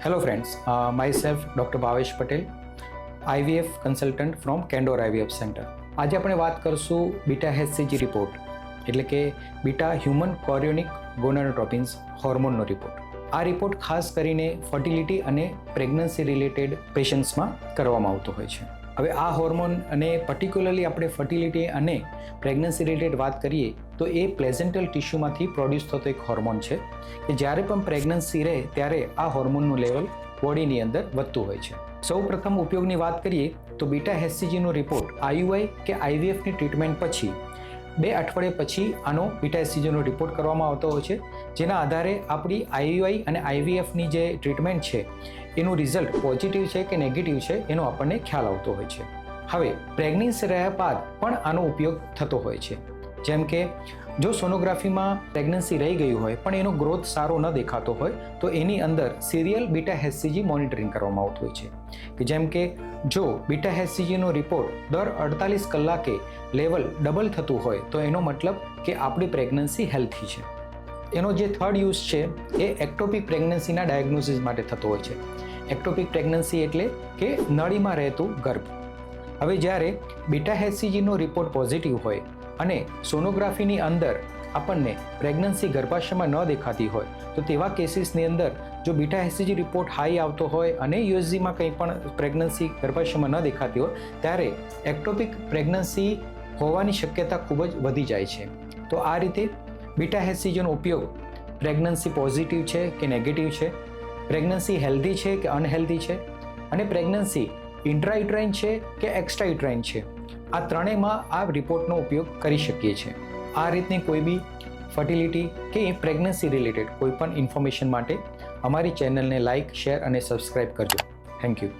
Hello, friends. Uh, myself, Dr. Bhavesh Patel, IVF consultant from Candor IVF Center. આજે આપણે વાત કરશું beta હેચસીજી report એટલે કે બીટા હ્યુમન કોરિયોનિક ગોનાડોટ્રોપિન્સ હોર્મોનનો રિપોર્ટ આ રિપોર્ટ ખાસ કરીને ફર્ટિલિટી અને પ્રેગ્નન્સી રિલેટેડ પેશન્ટ્સમાં કરવામાં આવતો હોય છે હવે આ હોર્મોન અને પર્ટિક્યુલરલી આપણે ફર્ટિલિટી અને પ્રેગ્નન્સી રિલેટેડ વાત કરીએ, તો એ પ્લેઝેન્ટલ ટિશ્યુમાંથી પ્રોડ્યુસ થતો એક હોર્મોન છે કે જ્યારે પણ પ્રેગ્નન્સી રહે ત્યારે આ હોર્મોનનું લેવલ બોડીની અંદર વધતું હોય છે. સૌ પ્રથમ ઉપયોગની વાત કરીએ, તો બીટા હેચસીજીનો રિપોર્ટ આઈયુઆઈ કે આઈવીએફની ટ્રીટમેન્ટ પછી, બે અઠવાડિયા પછી આનો બીટા એસસીજીનો રિપોર્ટ કરવામાં આવતો હોય છે. જેના આધારે આપણી આઈયુઆઈ અને આઈવીએફની જે ટ્રીટમેન્ટ છે, એનું રિઝલ્ટ પોઝિટિવ છે કે નેગેટિવ છે, એનો આપણને ખ્યાલ આવતો હોય છે. હવે, પ્રેગ્નન્સી રહ્યા બાદ પણ આનો ઉપયોગ થતો હોય છે. જેમ કે, જો સોનોગ્રાફીમાં પ્રેગ્નન્સી રહી ગયું હોય, પણ એનો ગ્રોથ સારો ન દેખાતો હોય, તો એની અંદર સિરિયલ બીટા હેચસીજી મોનિટરિંગ કરવામાં આવતું હોય છે. કે જેમ કે, જો બીટા હેચસીજીનો રિપોર્ટ દર અડતાલીસ કલાકે લેવલ ડબલ થતું હોય, તો એનો મતલબ કે આપણી પ્રેગ્નન્સી હેલ્થી છે. એનો જે થર્ડ યુઝ છે, એ એક્ટોપિક પ્રેગ્નન્સીના ડાયગ્નોસિસ માટે થતો હોય છે. એક્ટોપિક પ્રેગ્નન્સી એટલે કે નળીમાં રહેતું ગર્ભ. હવે જ્યારે બીટા હેસીજીનો રિપોર્ટ પોઝિટિવ હોય અને સોનોગ્રાફીની અંદર આપણને પ્રેગ્નન્સી ગર્ભાશયમાં ન દેખાતી હોય, તો તેવા કેસીસની અંદર જો બીટા એસસીજી રિપોર્ટ હાઈ આવતો હોય અને યુએસજીમાં કંઈ પણ પ્રેગ્નન્સી ગર્ભાશયમાં ન દેખાતી હોય, ત્યારે એક્ટોપિક પ્રેગ્નન્સી હોવાની શક્યતા ખૂબ જ વધી જાય છે. તો આ રીતે બીટા હેચસીજીનો ઉપયોગ પ્રેગ્નન્સી પોઝિટિવ છે કે નેગેટિવ છે? પ્રેગ્નન્સી હેલ્ધી છે કે અનહેલ્ધી છે? અને પ્રેગ્નન્સી ઇન્ટ્રાઇટ્રાઇન છે કે એક્સ્ટ્રાઇટ્રાઇન છે? આ ત્રણેયમાં આ રિપોર્ટનો ઉપયોગ કરી શકીએ છીએ. આ રીતની કોઈ બી ફર્ટિલિટી કે પ્રેગ્નન્સી રિલેટેડ કોઈ પણ ઇન્ફોર્મેશન માટે અમારી ચેનલને લાઇક, શેર અને સબસ્ક્રાઇબ કરજો. Thank you.